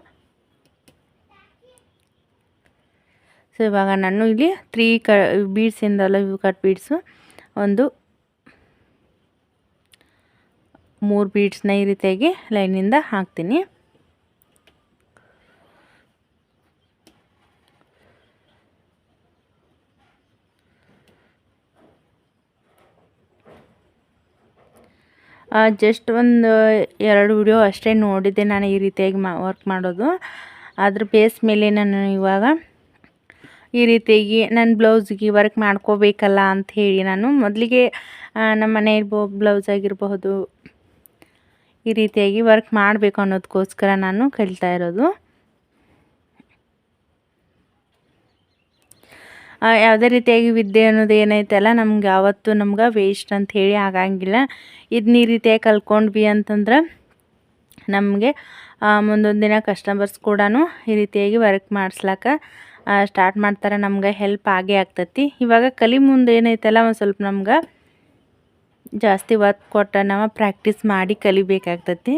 ಸೊ ಇವಾಗ ನಾನು ಇಲ್ಲಿ ತ್ರೀ ಕ ಬೀಡ್ಸಿಂದಲ್ಲ ಇವು ಕಟ್ ಬೀಡ್ಸು ಒಂದು, ಮೂರು ಬೀಡ್ಸ್ನ ಈ ರೀತಿಯಾಗಿ ಲೈನಿಂದ ಹಾಕ್ತೀನಿ. ಜಸ್ಟ್ ಒಂದು ಎರಡು ವಿಡಿಯೋ ಅಷ್ಟೇ ನೋಡಿದ್ದೆ ನಾನು ಈ ರೀತಿಯಾಗಿ ಮಾ ವರ್ಕ್ ಮಾಡೋದು. ಅದ್ರ ಬೇಸ್ ಮೇಲೆ ನಾನು ಇವಾಗ ಈ ರೀತಿಯಾಗಿ ನನ್ನ ಬ್ಲೌಸ್ಗೆ ವರ್ಕ್ ಮಾಡ್ಕೋಬೇಕಲ್ಲ ಅಂತ ಹೇಳಿ ನಾನು ಮೊದಲಿಗೆ ನಮ್ಮ ಮನೆ ಬ್ಲೌಸ್ ಆಗಿರಬಹುದು, ಈ ರೀತಿಯಾಗಿ ವರ್ಕ್ ಮಾಡಬೇಕು ಅನ್ನೋದಕ್ಕೋಸ್ಕರ ನಾನು ಕಲಿತಾ ಇರೋದು. ಯಾವುದೇ ರೀತಿಯಾಗಿ ವಿದ್ಯೆ ಅನ್ನೋದು ಏನೈತಲ್ಲ ನಮ್ಗೆ ಯಾವತ್ತೂ ನಮ್ಗೆ ವೇಸ್ಟ್ ಅಂತ ಹೇಳಿ ಆಗಂಗಿಲ್ಲ. ಇದನ್ನ ಈ ರೀತಿಯಾಗಿ ಕಲ್ಕೊಂಡ್ವಿ ಅಂತಂದ್ರೆ ನಮಗೆ ಮುಂದೊಂದು ದಿನ ಕಸ್ಟಮರ್ಸ್ ಕೂಡ ಈ ರೀತಿಯಾಗಿ ವರ್ಕ್ ಮಾಡಿಸ್ಲಾಕ ಸ್ಟಾರ್ಟ್ ಮಾಡ್ತಾರೆ, ನಮ್ಗೆ ಹೆಲ್ಪ್ ಆಗೇ ಆಗ್ತೈತಿ. ಇವಾಗ ಕಲಿ ಮುಂದೆ ಏನೈತಲ್ಲ, ಒಂದು ಸ್ವಲ್ಪ ನಮ್ಗೆ ಜಾಸ್ತಿ ಒತ್ತು ಕೊಟ್ಟ ನಾವು ಪ್ರಾಕ್ಟೀಸ್ ಮಾಡಿ ಕಲಿಬೇಕಾಗ್ತೈತಿ.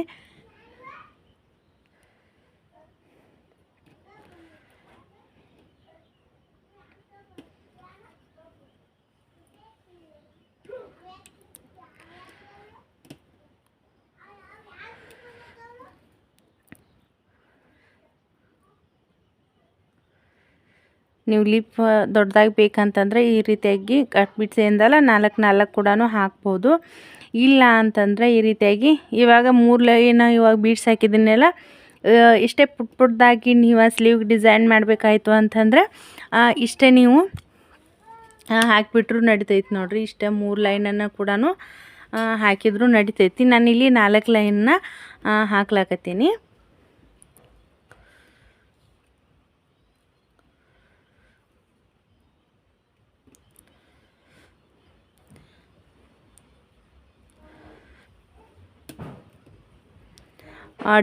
ನೀವು ಲಿಪ್ ದೊಡ್ಡದಾಗಿ ಬೇಕಂತಂದರೆ ಈ ರೀತಿಯಾಗಿ ಕಟ್ ಬಿಡ್ಸಿಂದಲ್ಲ ನಾಲ್ಕು ನಾಲ್ಕು ಕೂಡ ಹಾಕ್ಬೋದು. ಇಲ್ಲ ಅಂತಂದರೆ ಈ ರೀತಿಯಾಗಿ ಇವಾಗ ಮೂರು ಲೈನ್ ಇವಾಗ ಬೀಡ್ಸ್ ಹಾಕಿದನ್ನೆಲ್ಲ ಇಷ್ಟೇ ಪುಟ್ ಪುಟ್ಟದಾಗಿ ನೀವು ಸ್ಲೀವ್ ಡಿಸೈನ್ ಮಾಡಬೇಕಾಯ್ತು ಅಂತಂದರೆ ಇಷ್ಟೇ ನೀವು ಹಾಕಿಬಿಟ್ರು ನಡಿತೈತಿ ನೋಡಿರಿ. ಇಷ್ಟೇ ಮೂರು ಲೈನನ್ನು ಕೂಡ ಹಾಕಿದ್ರು ನಡಿತೈತಿ. ನಾನಿಲ್ಲಿ ನಾಲ್ಕು ಲೈನ್ನ ಹಾಕ್ಲಾಕತ್ತೀನಿ.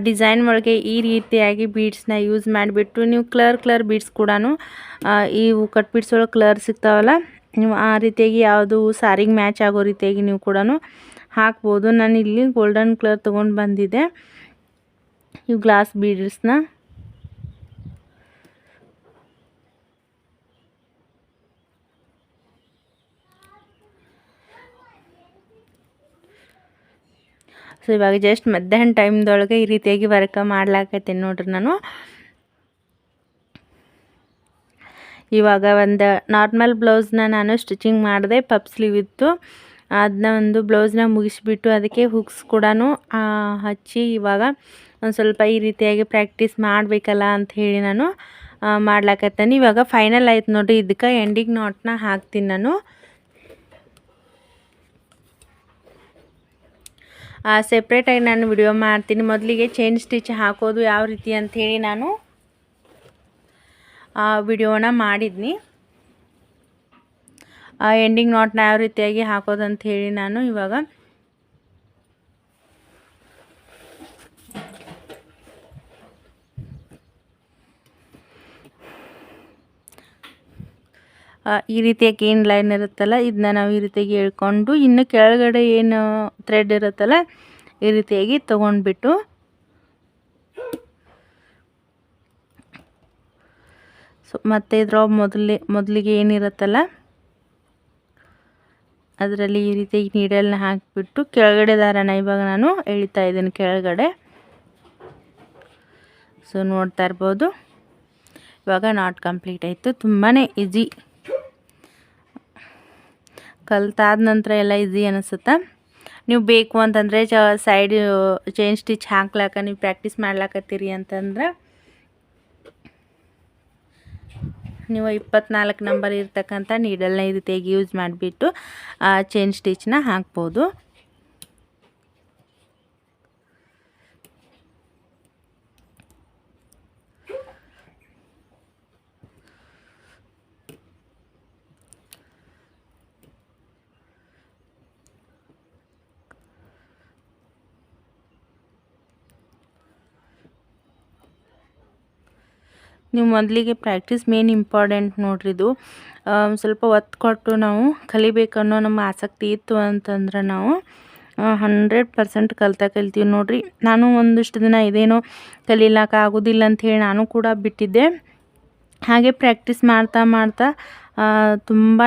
ಡಿಸೈನ್ ಒಳಗೆ ಈ ರೀತಿಯಾಗಿ ಬೀಡ್ಸ್ನ ಯೂಸ್ ಮಾಡಿಬಿಟ್ಟು ನೀವು ಕ್ಲರ್ ಕ್ಲರ್ ಬೀಡ್ಸ್ ಕೂಡ ಇವು ಕಟ್ ಬೀಡ್ಸ್ ಒಳಗೆ ಕ್ಲರ್ ಸಿಗ್ತಾವಲ್ಲ, ನೀವು ಆ ರೀತಿಯಾಗಿ ಯಾವುದು ಸಾರಿಗೆ ಮ್ಯಾಚ್ ಆಗೋ ರೀತಿಯಾಗಿ ನೀವು ಕೂಡ ಹಾಕ್ಬೋದು. ನಾನು ಇಲ್ಲಿ ಗೋಲ್ಡನ್ ಕಲರ್ ತೊಗೊಂಡು ಬಂದಿದ್ದೆ ಇವು ಗ್ಲಾಸ್ ಬೀಡ್ಸ್ನ ಸೊ ಇವಾಗ ಜಸ್ಟ್ ಮಧ್ಯಾಹ್ನ ಟೈಮ್ದೊಳಗೆ ಈ ರೀತಿಯಾಗಿ ವರ್ಕ ಮಾಡ್ಲಾಕತ್ತೀನಿ ನೋಡ್ರಿ ನಾನು. ಇವಾಗ ಒಂದು ನಾರ್ಮಲ್ ಬ್ಲೌಸ್ನ ನಾನು ಸ್ಟಿಚಿಂಗ್ ಮಾಡಿದೆ ಪಪ್ ಸ್ಲೀವ್ ಇತ್ತು. ಅದನ್ನ ಒಂದು ಬ್ಲೌಸ್ನ ಮುಗಿಸ್ಬಿಟ್ಟು ಅದಕ್ಕೆ ಹುಕ್ಸ್ ಕೂಡ ಹಚ್ಚಿ ಇವಾಗ ಒಂದು ಸ್ವಲ್ಪ ಈ ರೀತಿಯಾಗಿ ಪ್ರಾಕ್ಟೀಸ್ ಮಾಡಬೇಕಲ್ಲ ಅಂತ ಹೇಳಿ ನಾನು ಮಾಡ್ಲಾಕತ್ತೇನೆ. ಇವಾಗ ಫೈನಲ್ ಆಯ್ತು ನೋಡಿರಿ, ಇದಕ್ಕೆ ಎಂಡಿಂಗ್ ನಾಟ್ನ ಹಾಕ್ತೀನಿ ನಾನು. ಸೆಪ್ರೇಟಾಗಿ ನಾನು ವಿಡಿಯೋ ಮಾಡ್ತೀನಿ. ಮೊದಲಿಗೆ ಚೈನ್ ಸ್ಟಿಚ್ ಹಾಕೋದು ಯಾವ ರೀತಿ ಅಂಥೇಳಿ ನಾನು ವಿಡಿಯೋನ ಮಾಡಿದ್ನಿ. ಎಂಡಿಂಗ್ ನಾಟ್ನ ಯಾವ ರೀತಿಯಾಗಿ ಹಾಕೋದು ಹೇಳಿ ನಾನು ಇವಾಗ ಈ ರೀತಿಯಾಗಿ ಏನು ಲೈನ್ ಇರುತ್ತಲ್ಲ ಇದನ್ನ ನಾವು ಈ ರೀತಿಯಾಗಿ ಹೇಳ್ಕೊಂಡು ಇನ್ನು ಕೆಳಗಡೆ ಏನು ಥ್ರೆಡ್ ಇರುತ್ತಲ್ಲ, ಈ ರೀತಿಯಾಗಿ ತೊಗೊಂಡ್ಬಿಟ್ಟು ಸೊ ಮತ್ತು ಇದ್ರ ಮೊದಲೇ, ಮೊದಲಿಗೆ ಏನಿರುತ್ತಲ್ಲ, ಅದರಲ್ಲಿ ಈ ರೀತಿಯಾಗಿ ನೀಡಲ್ನ ಹಾಕಿಬಿಟ್ಟು ಕೆಳಗಡೆ ದಾರನ ಇವಾಗ ನಾನು ಎಳಿತಾ ಇದ್ದೀನಿ ಕೆಳಗಡೆ. ಸೊ ನೋಡ್ತಾ ಇರ್ಬೋದು. ಇವಾಗ ನಾಟ್ ಕಂಪ್ಲೀಟ್ ಆಯಿತು. ತುಂಬಾ ಈಸಿ ಕಲ್ತಾದ ನಂತರ ಎಲ್ಲ ಈಸಿ ಅನಿಸುತ್ತೆ. ನೀವು ಬೇಕು ಅಂತಂದರೆ ಚ ಸೈಡ್ ಚೈನ್ ಸ್ಟಿಚ್ ಹಾಕ್ಲಾಕ, ನೀವು ಪ್ರಾಕ್ಟೀಸ್ ಮಾಡ್ಲಾಕತ್ತೀರಿ ಅಂತಂದ್ರೆ ನೀವು ಇಪ್ಪತ್ನಾಲ್ಕು ನಂಬರ್ ಇರ್ತಕ್ಕಂಥ ನೀಡಲ್ನ ಇದು ರೀತಿಯಾಗಿ ಯೂಸ್ ಮಾಡಿಬಿಟ್ಟು ಚೈನ್ ಸ್ಟಿಚ್ನ ಹಾಕ್ಬೋದು. ನೀವು ಮೊದಲಿಗೆ ಪ್ರಾಕ್ಟೀಸ್ ಮೇನ್ ಇಂಪಾರ್ಟೆಂಟ್ ನೋಡ್ರಿ ಇದು. ಸ್ವಲ್ಪ ಒತ್ತು ಕೊಟ್ಟು ನಾವು ಕಲಿಬೇಕನ್ನೋ ನಮ್ಮ ಆಸಕ್ತಿ ಇತ್ತು ಅಂತಂದ್ರೆ ನಾವು ಹಂಡ್ರೆಡ್ ಪರ್ಸೆಂಟ್ ಕಲ್ತಾ ಕಲ್ತೀವಿ ನೋಡ್ರಿ. ನಾನು ಒಂದಿಷ್ಟು ದಿನ ಇದೇನೋ ಕಲೀಲಕ್ಕ ಆಗೋದಿಲ್ಲ ಅಂಥೇಳಿ ನಾನು ಕೂಡ ಬಿಟ್ಟಿದ್ದೆ. ಹಾಗೆ ಪ್ರಾಕ್ಟೀಸ್ ಮಾಡ್ತಾ ಮಾಡ್ತಾ ತುಂಬಾ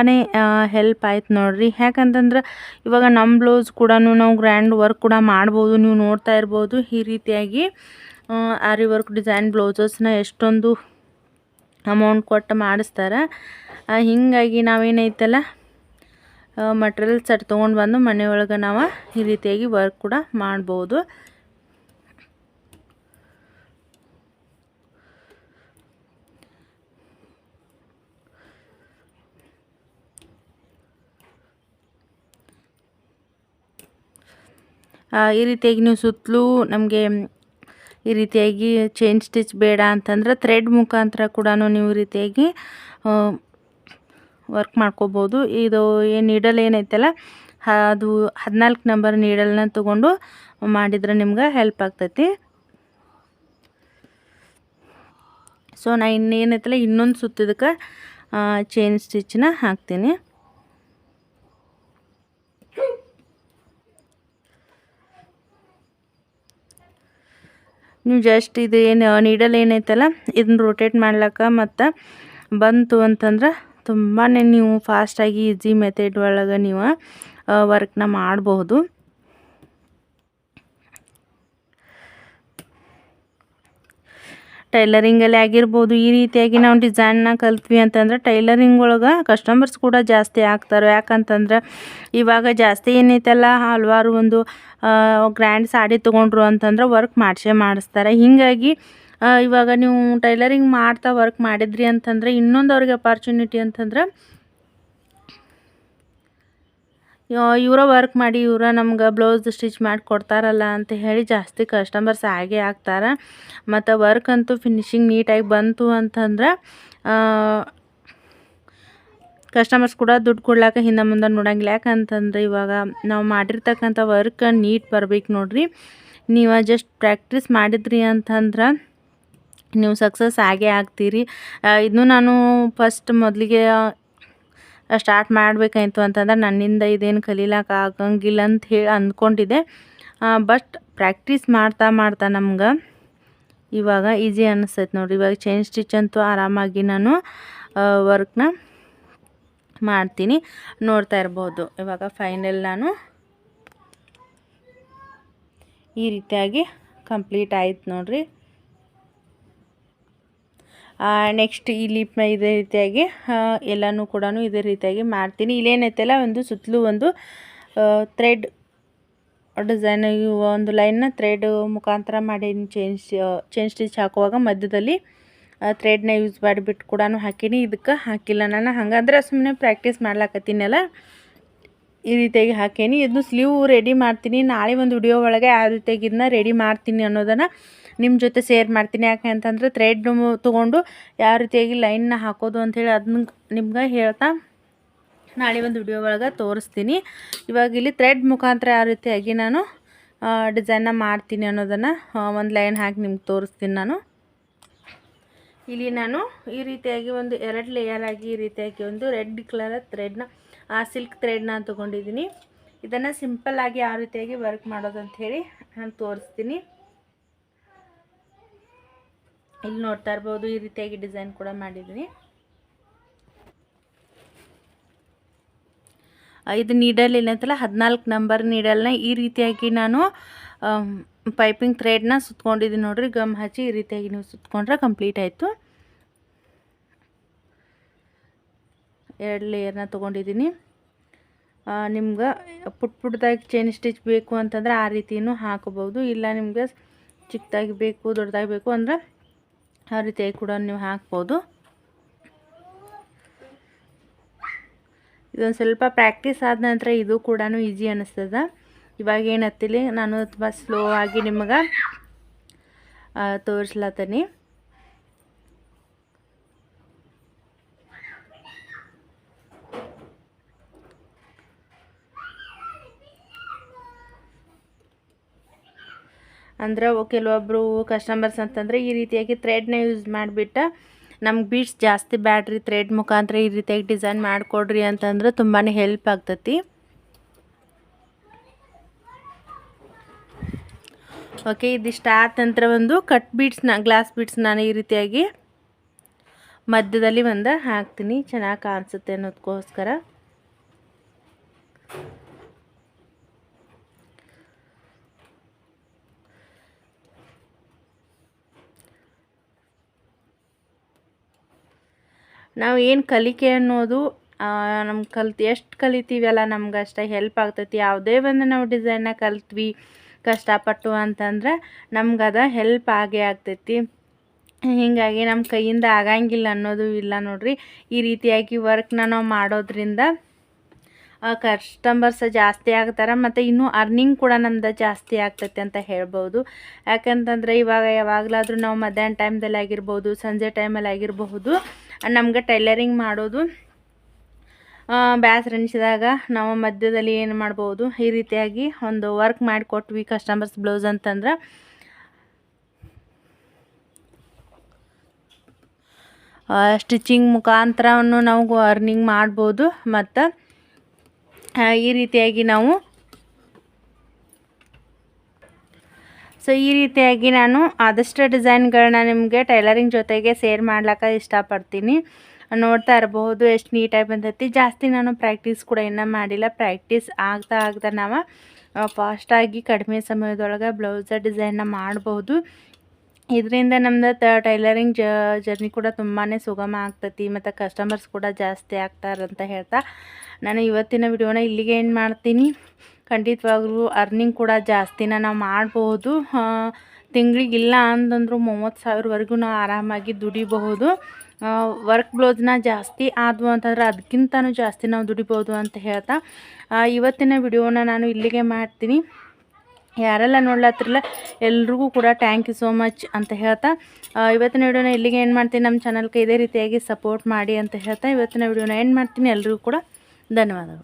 ಹೆಲ್ಪ್ ಆಯ್ತು ನೋಡ್ರಿ. ಯಾಕಂತಂದ್ರೆ ಇವಾಗ ನಮ್ಮ ಬ್ಲೌಸ್ ಕೂಡ ನಾವು ಗ್ರ್ಯಾಂಡ್ ವರ್ಕ್ ಕೂಡ ಮಾಡ್ಬೋದು, ನೀವು ನೋಡ್ತಾ ಇರ್ಬೋದು ಈ ರೀತಿಯಾಗಿ ಆರಿ ವರ್ಕ್ ಡಿಸೈನ್ ಬ್ಲೌಸಸ್ನ ಎಷ್ಟೊಂದು ಅಮೌಂಟ್ ಕೊಟ್ಟು ಮಾಡಿಸ್ತಾರೆ. ಹೀಗಾಗಿ ನಾವೇನೈತಲ್ಲ ಮಟ್ರಿಯಲ್ ಸೆಟ್ ತೊಗೊಂಡು ಬಂದು ಮನೆಯೊಳಗೆ ನಾವು ಈ ರೀತಿಯಾಗಿ ವರ್ಕ್ ಕೂಡ ಮಾಡ್ಬೋದು. ಈ ರೀತಿಯಾಗಿ ನೀವು ಸುತ್ತಲೂ ನಮಗೆ ಈ ರೀತಿಯಾಗಿ ಚೈನ್ ಸ್ಟಿಚ್ ಬೇಡ ಅಂತಂದ್ರೆ ಥ್ರೆಡ್ ಮುಖಾಂತರ ಕೂಡ ನೀವು ರೀತಿಯಾಗಿ ವರ್ಕ್ ಮಾಡ್ಕೋಬೋದು. ಇದು ಏನು ನೀಡಲ್ ಏನೈತಲ್ಲ, ಅದು ಹದಿನಾಲ್ಕು ನಂಬರ್ ನೀಡಲ್ನ ತೊಗೊಂಡು ಮಾಡಿದ್ರೆ ನಿಮ್ಗೆ ಹೆಲ್ಪ್ ಆಗ್ತೈತಿ. ಸೊ ನಾ ಇನ್ನೇನೈತಲ್ಲ ಇನ್ನೊಂದು ಸುತ್ತಿದಕ್ಕೆ ಚೈನ್ ಸ್ಟಿಚ್ನ ಹಾಕ್ತೀನಿ. ನೀವು ಜಸ್ಟ್ ಇದು ಏನು ನೀಡಲ್ ಏನೈತಲ್ಲ, ಇದನ್ನ ರೊಟೇಟ್ ಮಾಡ್ಲಿಕ್ಕೆ ಮತ್ತು ಬಂತು ಅಂತಂದ್ರೆ ತುಂಬಾ ನೀವು ಫಾಸ್ಟಾಗಿ ಈಸಿ ಮೆಥಡ್ ಒಳಗೆ ನೀವು ವರ್ಕ್ನ ಮಾಡಬಹುದು ಟೈಲರಿಂಗಲ್ಲಿ ಆಗಿರ್ಬೋದು, ಈ ರೀತಿಯಾಗಿ ನಾವು ಡಿಸೈನ್ನ ಕಲ್ತ್ವಿ ಅಂತಂದ್ರೆ ಟೈಲರಿಂಗ್ ಒಳಗೆ ಕಸ್ಟಮರ್ಸ್ ಕೂಡ ಜಾಸ್ತಿ ಆಗ್ತಾರೆ. ಯಾಕಂತಂದ್ರೆ ಇವಾಗ ಜಾಸ್ತಿ ಏನೈತಲ್ಲ, ಹಲವಾರು ಒಂದು ಗ್ರ್ಯಾಂಡ್ ಸಾಡಿ ತೊಗೊಂಡ್ರು ಅಂತಂದ್ರೆ ವರ್ಕ್ ಮಾಡಿಸೇ ಮಾಡಿಸ್ತಾರೆ. ಹೀಗಾಗಿ ಇವಾಗ ನೀವು ಟೈಲರಿಂಗ್ ಮಾಡ್ತಾ ವರ್ಕ್ ಮಾಡಿದ್ರಿ ಅಂತಂದ್ರೆ ಇನ್ನೊಂದು ಅವ್ರಿಗೆ ಅಪಾರ್ಚುನಿಟಿ ಅಂತಂದ್ರೆ ಇವರ ವರ್ಕ್ ಮಾಡಿ ಇವರ ನಮ್ಗೆ ಬ್ಲೌಸ್ ಸ್ಟಿಚ್ ಮಾಡಿ ಕೊಡ್ತಾರಲ್ಲ ಅಂತ ಹೇಳಿ ಜಾಸ್ತಿ ಕಸ್ಟಮರ್ಸ್ ಆಗೇ ಆಗ್ತಾರೆ. ಮತ್ತು ವರ್ಕ್ ಅಂತೂ ಫಿನಿಶಿಂಗ್ ನೀಟಾಗಿ ಬಂತು ಅಂತಂದ್ರೆ ಕಸ್ಟಮರ್ಸ್ ಕೂಡ ದುಡ್ಡು ಕೊಡ್ಲಾಕ ಹಿಂದೆ ಮುಂದೆ ನೋಡಂಗಿಲ್ಲ. ಯಾಕಂತಂದ್ರೆ ಇವಾಗ ನಾವು ಮಾಡಿರ್ತಕ್ಕಂಥ ವರ್ಕ್ ನೀಟ್ ಬರ್ಬೇಕು ನೋಡ್ರಿ. ನೀವು ಜಸ್ಟ್ ಪ್ರಾಕ್ಟೀಸ್ ಮಾಡಿದ್ರಿ ಅಂತಂದ್ರೆ ನೀವು ಸಕ್ಸಸ್ ಆಗೇ ಆಗ್ತೀರಿ. ಇದನ್ನು ನಾನು ಫಸ್ಟ್ ಮೊದಲಿಗೆ ಸ್ಟಾರ್ಟ್ ಮಾಡಬೇಕಾಯ್ತು ಅಂತಂದ್ರೆ ನನ್ನಿಂದ ಇದೇನು ಕಲೀಲಕ್ಕೆ ಆಗಂಗಿಲ್ಲ ಅಂತ ಹೇಳಿ ಅಂದ್ಕೊಂಡಿದ್ದೆ. ಬಟ್ ಪ್ರಾಕ್ಟೀಸ್ ಮಾಡ್ತಾ ಮಾಡ್ತಾ ನಮ್ಗೆ ಇವಾಗ ಈಸಿ ಅನ್ನಿಸ್ತೈತೆ ನೋಡಿರಿ. ಇವಾಗ ಚೈನ್ ಸ್ಟಿಚ್ ಅಂತೂ ಆರಾಮಾಗಿ ನಾನು ವರ್ಕ್ನ ಮಾಡ್ತೀನಿ. ನೋಡ್ತಾ ಇರ್ಬೋದು. ಇವಾಗ ಫೈನಲ್ ನಾನು ಈ ರೀತಿಯಾಗಿ ಕಂಪ್ಲೀಟ್ ಆಯ್ತು ನೋಡ್ರಿ. ನೆಕ್ಸ್ಟ್ ಲಿಪ್ನ ಇದೇ ರೀತಿಯಾಗಿ ಎಲ್ಲನೂ ಕೂಡ ಇದೇ ರೀತಿಯಾಗಿ ಮಾಡ್ತೀನಿ. ಇಲ್ಲೇನೈತಲ್ಲ, ಒಂದು ಸುತ್ತಲೂ ಒಂದು ಥ್ರೆಡ್ ಡಿಸೈನ್ ಒಂದು ಲೈನ್ನ ಥ್ರೆಡ್ ಮುಖಾಂತರ ಮಾಡಿ ಚೇಂಜ್ ಚೇಂಜ್ ಸ್ಟಿಚ್ ಹಾಕುವಾಗ ಮಧ್ಯದಲ್ಲಿ ಥ್ರೆಡ್ನ ಯೂಸ್ ಮಾಡಿಬಿಟ್ಟು ಕೂಡ ಹಾಕೀನಿ. ಇದಕ್ಕೆ ಹಾಕಿಲ್ಲ ನಾನು. ಹಾಗಾದ್ರೆ ಸುಮ್ಮನೆ ಪ್ರಾಕ್ಟೀಸ್ ಮಾಡ್ಲಾಕತ್ತೀನಲ್ಲ. ಈ ರೀತಿಯಾಗಿ ಹಾಕೀನಿ. ಇದನ್ನು ಸ್ಲೀವ್ ರೆಡಿ ಮಾಡ್ತೀನಿ. ನಾಳೆ ಒಂದು ವಿಡಿಯೋ ಒಳಗೆ ಯಾವ ರೀತಿಯಾಗಿ ಇದನ್ನ ರೆಡಿ ಮಾಡ್ತೀನಿ ಅನ್ನೋದನ್ನು ನಿಮ್ಮ ಜೊತೆ ಸೇರ್ ಮಾಡ್ತೀನಿ. ಯಾಕೆ ಅಂತಂದ್ರೆ ಥ್ರೆಡ್ ತೊಗೊಂಡು ಯಾವ ರೀತಿಯಾಗಿ ಲೈನ್ನ ಹಾಕೋದು ಅಂಥೇಳಿ ಅದನ್ನ ನಿಮ್ಗೆ ಹೇಳ್ತಾ ನಾಳೆ ಒಂದು ವಿಡಿಯೋ ಒಳಗೆ ತೋರಿಸ್ತೀನಿ. ಇವಾಗ ಇಲ್ಲಿ ಥ್ರೆಡ್ ಮುಖಾಂತರ ಯಾವ ರೀತಿಯಾಗಿ ನಾನು ಡಿಸೈನ್ನ ಮಾಡ್ತೀನಿ ಅನ್ನೋದನ್ನು ಒಂದು ಲೈನ್ ಹಾಕಿ ನಿಮ್ಗೆ ತೋರಿಸ್ತೀನಿ ನಾನು. ಇಲ್ಲಿ ನಾನು ಈ ರೀತಿಯಾಗಿ ಒಂದು ಎರಡು ಲೇಯರ್ ಆಗಿ ಈ ರೀತಿಯಾಗಿ ಒಂದು ರೆಡ್ ಕಲರ್ ಥ್ರೆಡ್ನ ಆ ಸಿಲ್ಕ್ ಥ್ರೆಡ್ನ ತೊಗೊಂಡಿದ್ದೀನಿ. ಇದನ್ನು ಸಿಂಪಲ್ಲಾಗಿ ಯಾವ ರೀತಿಯಾಗಿ ವರ್ಕ್ ಮಾಡೋದು ಹೇಳಿ ನಾನು ತೋರಿಸ್ತೀನಿ. ಇಲ್ಲಿ ನೋಡ್ತಾ ಇರ್ಬೋದು ಈ ರೀತಿಯಾಗಿ ಡಿಸೈನ್ ಕೂಡ ಮಾಡಿದ್ದೀನಿ ಇದು ನೀಡಲ್ ಏನಂತಲ್ಲ ಹದಿನಾಲ್ಕು ನಂಬರ್ ನೀಡಲ್ನ ಈ ರೀತಿಯಾಗಿ ನಾನು ಪೈಪಿಂಗ್ ಥ್ರೆಡ್ನ ಸುತ್ಕೊಂಡಿದ್ದೀನಿ ನೋಡ್ರಿ. ಗಮ್ ಹಚ್ಚಿ ಈ ರೀತಿಯಾಗಿ ನೀವು ಸುತ್ಕೊಂಡ್ರೆ ಕಂಪ್ಲೀಟ್ ಆಯಿತು. ಎರಡು ಲೇಯರ್ನ ತೊಗೊಂಡಿದ್ದೀನಿ. ನಿಮ್ಗೆ ಪುಟ್ ಪುಟ್ಟದಾಗಿ ಚೈನ್ ಸ್ಟಿಚ್ ಬೇಕು ಅಂತಂದ್ರೆ ಆ ರೀತಿಯೂ ಹಾಕೋಬೋದು ಇಲ್ಲ ನಿಮ್ಗೆ ಚಿಕ್ಕದಾಗಿ ಬೇಕು, ದೊಡ್ಡದಾಗಿ ಬೇಕು ಅಂದ್ರೆ ಆ ರೀತಿಯಾಗಿ ಕೂಡ ನೀವು ಹಾಕ್ಬೋದು. ಇದೊಂದು ಸ್ವಲ್ಪ ಪ್ರಾಕ್ಟೀಸ್ ಆದ ನಂತರ ಇದು ಕೂಡ ಈಸಿ ಅನ್ನಿಸ್ತದ ಇವಾಗ ಏನು ಹತ್ತಿಲಿ? ನಾನು ತುಂಬ ಸ್ಲೋ ಆಗಿ ನಿಮಗೆ ತೋರಿಸ್ಲತ್ತೀನಿ ಅಂದ್ರೆ ಕೆಲವೊಬ್ಬರು ಕಸ್ಟಮರ್ಸ್ ಅಂತಂದರೆ, ಈ ರೀತಿಯಾಗಿ ಥ್ರೆಡ್ನ ಯೂಸ್ ಮಾಡಿಬಿಟ್ಟು ನಮ್ಗೆ ಬೀಟ್ಸ್ ಜಾಸ್ತಿ ಬ್ಯಾಡ್ರಿ ಥ್ರೆಡ್ ಮುಖಾಂತರ ಈ ರೀತಿಯಾಗಿ ಡಿಸೈನ್ ಮಾಡಿಕೊಡ್ರಿ ಅಂತಂದ್ರೆ ತುಂಬಾ ಹೆಲ್ಪ್ ಆಗ್ತತಿ. ಓಕೆ ಇದಿಷ್ಟ ಆದ ನಂತರ ಒಂದು ಕಟ್ ಬೀಡ್ಸ್ನ ಗ್ಲಾಸ್ ಬೀಟ್ಸ್ ನಾನು ಈ ರೀತಿಯಾಗಿ ಮಧ್ಯದಲ್ಲಿ ಒಂದು ಹಾಕ್ತೀನಿ. ಚೆನ್ನಾಗಿ ಕಾಣಿಸುತ್ತೆ ಅನ್ನೋದಕ್ಕೋಸ್ಕರ ನಾವು ಏನು ಕಲಿಕೆ ಅನ್ನೋದು ನಮ್ಮ ಕಲ್ತು, ಎಷ್ಟು ಕಲಿತೀವಲ್ಲ ನಮ್ಗೆ ಅಷ್ಟೇ ಹೆಲ್ಪ್ ಆಗ್ತೈತಿ. ಯಾವುದೇ ಒಂದು ನಾವು ಡಿಸೈನ್ನ ಕಲ್ತ್ವಿ, ಕಷ್ಟಪಟ್ಟು ಅಂತಂದ್ರೆ ನಮ್ಗೆ ಅದ ಹೆಲ್ಪ್ ಆಗೇ ಆಗ್ತೈತಿ. ಹೀಗಾಗಿ ನಮ್ಮ ಕೈಯಿಂದ ಆಗಂಗಿಲ್ಲ ಅನ್ನೋದು ಇಲ್ಲ ನೋಡ್ರಿ. ಈ ರೀತಿಯಾಗಿ ವರ್ಕ್ನ ನಾವು ಮಾಡೋದ್ರಿಂದ ಕಸ್ಟಮರ್ಸ್ ಜಾಸ್ತಿ ಆಗ್ತಾರೆ ಮತ್ತು ಇನ್ನೂ ಅರ್ನಿಂಗ್ ಕೂಡ ನಮ್ದು ಜಾಸ್ತಿ ಆಗ್ತೈತೆ ಅಂತ ಹೇಳ್ಬೋದು. ಯಾಕಂತಂದರೆ ಇವಾಗ ಯಾವಾಗಲಾದರೂ ನಾವು ಮಧ್ಯಾಹ್ನ ಟೈಮ್ದಲ್ಲಿ ಆಗಿರ್ಬೋದು, ಸಂಜೆ ಟೈಮಲ್ಲಿ ಆಗಿರಬಹುದು, ನಮ್ಗೆ ಟೈಲರಿಂಗ್ ಮಾಡೋದು ಬ್ಯಾಸ್ ಅನಿಸಿದಾಗ ನಾವು ಮಧ್ಯದಲ್ಲಿ ಏನು ಮಾಡ್ಬೋದು, ಈ ರೀತಿಯಾಗಿ ಒಂದು ವರ್ಕ್ ಮಾಡಿಕೊಟ್ವಿ ಕಸ್ಟಮರ್ಸ್ ಬ್ಲೌಸ್ ಅಂತಂದ್ರೆ. ಸ್ಟಿಚಿಂಗ್ ಮುಖಾಂತರವನ್ನು ನಾವು ಅರ್ನಿಂಗ್ ಮಾಡ್ಬೋದು ಮತ್ತು ಈ ರೀತಿಯಾಗಿ ನಾವು ಸೊ ಈ ರೀತಿಯಾಗಿ ನಾನು ಆದಷ್ಟು ಡಿಸೈನ್ಗಳನ್ನ ನಿಮಗೆ ಟೈಲರಿಂಗ್ ಜೊತೆಗೆ ಸೇರ್ ಮಾಡ್ಲಿಕ್ಕೆ ಇಷ್ಟಪಡ್ತೀನಿ. ನೋಡ್ತಾ ಇರಬಹುದು ಎಷ್ಟು ನೀಟಾಗಿ ಬಂದೈತಿ. ಜಾಸ್ತಿ ನಾನು ಪ್ರಾಕ್ಟೀಸ್ ಕೂಡ ಇನ್ನೂ ಮಾಡಿಲ್ಲ. ಪ್ರಾಕ್ಟೀಸ್ ಆಗ್ತಾ ಆಗ್ತಾ ನಾವು ಫಾಸ್ಟಾಗಿ ಕಡಿಮೆ ಸಮಯದೊಳಗೆ ಬ್ಲೌಸ ಡಿಸೈನ್ನ ಮಾಡಬಹುದು. ಇದರಿಂದ ನಮ್ಮದು ಟೈಲರಿಂಗ್ ಜರ್ನಿ ಕೂಡ ತುಂಬಾ ಸುಗಮ ಆಗ್ತೈತಿ. ಮತ್ತು ಕಸ್ಟಮರ್ಸ್ ಕೂಡ ಜಾಸ್ತಿ ಆಗ್ತಾರಂತ ಹೇಳ್ತಾ. ನಾನು ಇವತ್ತಿನ ವಿಡಿಯೋನ ಇಲ್ಲಿಗೆ ಏನು ಮಾಡ್ತೀನಿ. ಖಂಡಿತವಾಗ್ಲೂ ಅರ್ನಿಂಗ್ ಕೂಡ ಜಾಸ್ತಿನ ನಾವು ತಿಂಗಳಿಗೆ ಇಲ್ಲ ಅಂತಂದ್ರೂ ಮೂವತ್ತು ಸಾವಿರವರೆಗೂ ನಾವು ಆರಾಮಾಗಿ ದುಡಿಬಹುದು. ವರ್ಕ್ ಬ್ಲೌಸ್ನ ಜಾಸ್ತಿ ಆದವು ಅಂತಂದ್ರೆ ಅದಕ್ಕಿಂತನೂ ಜಾಸ್ತಿ ನಾವು ದುಡಿಬೋದು ಅಂತ ಹೇಳ್ತಾ. ಇವತ್ತಿನ ವಿಡಿಯೋನ ನಾನು ಇಲ್ಲಿಗೆ ಮಾಡ್ತೀನಿ. ಯಾರೆಲ್ಲ ನೋಡ್ಲತ್ತಿರಲ್ಲ ಎಲ್ರಿಗೂ ಕೂಡ ಥ್ಯಾಂಕ್ ಯು ಸೋ ಮಚ್ ಅಂತ ಹೇಳ್ತಾ. ಇವತ್ತಿನ ವಿಡಿಯೋನ ಇಲ್ಲಿಗೆ ಏನು ಮಾಡ್ತೀನಿ. ನಮ್ಮ ಚಾನಲ್ಗೆ ಇದೇ ರೀತಿಯಾಗಿ ಸಪೋರ್ಟ್ ಮಾಡಿ ಅಂತ ಹೇಳ್ತಾ. ಇವತ್ತಿನ ವಿಡಿಯೋನ ಏನು ಮಾಡ್ತೀನಿ. ಎಲ್ರಿಗೂ ಕೂಡ The no.